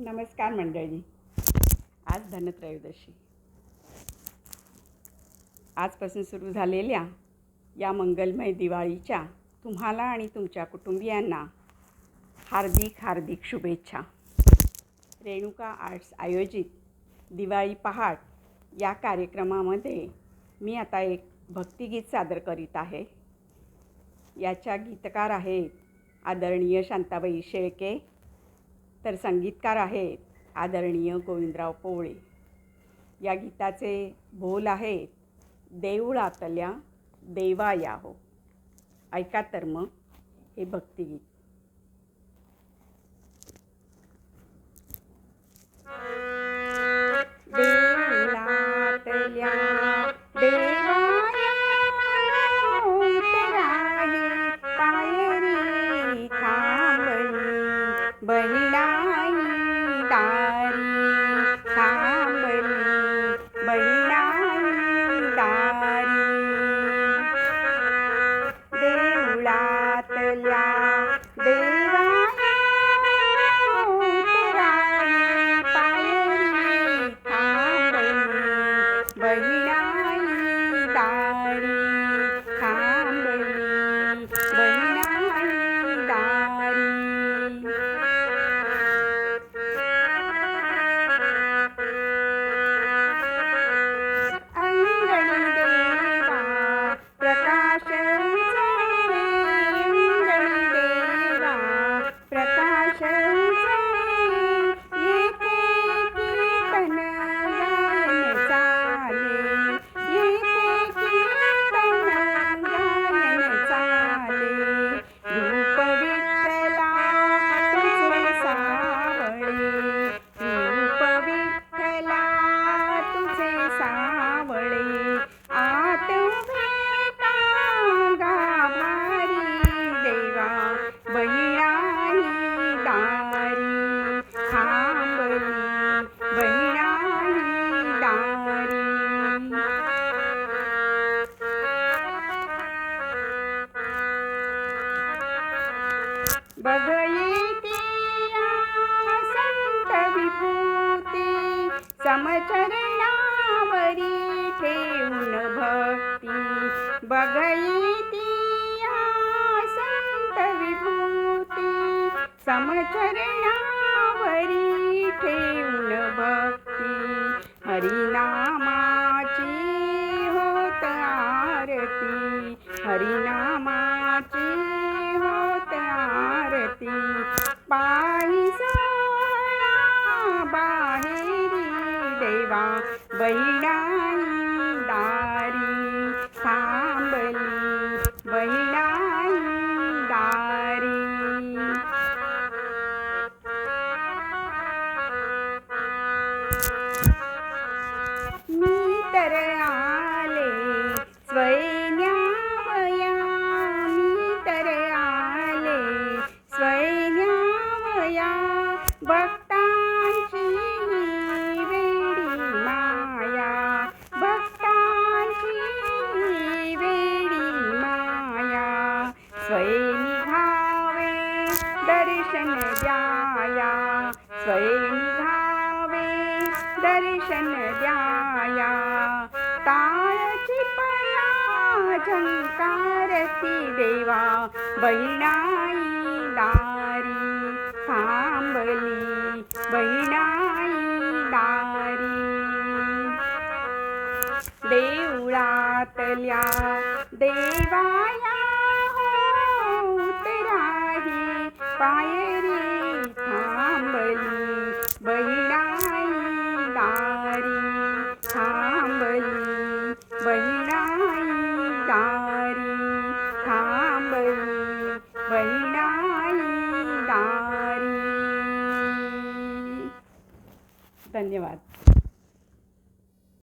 नमस्कार मंडळी. आज धनत्रयोदशी. आजपासून सुरू झालेल्या या मंगलमय दिवाळीच्या तुम्हाला आणि तुमच्या कुटुंबियांना हार्दिक हार्दिक शुभेच्छा. रेणुका आर्ट्स आयोजित दिवाळी पहाट या कार्यक्रमामध्ये मी आता एक भक्तिगीत सादर करीत आहे. याच्या गीतकार आहेत आदरणीय शांताबाई शेळके तर संगीतकार आहेत आदरणीय गोविंदराव पोवळे या गीताचे बोल आहेत देऊळातल्या देवा या हो ऐका तर मग हे भक्तिगीत. बहिणाई बघयेतिया संत विभूती समचरणावरी ठेवून भक्ती. बघयेतिया संत विभूती समचरणावरी ठेवून भक्ती. हरिनामाची होत आरती हरिनामा बहिणाई दर्शन द्याया स्वैनी घावे दर्शन द्याया. ताळची पया झंकारती देवा बहिणाई दारी थांबली बहिणाई दारी देवळातल्या देवा धन्यवाद.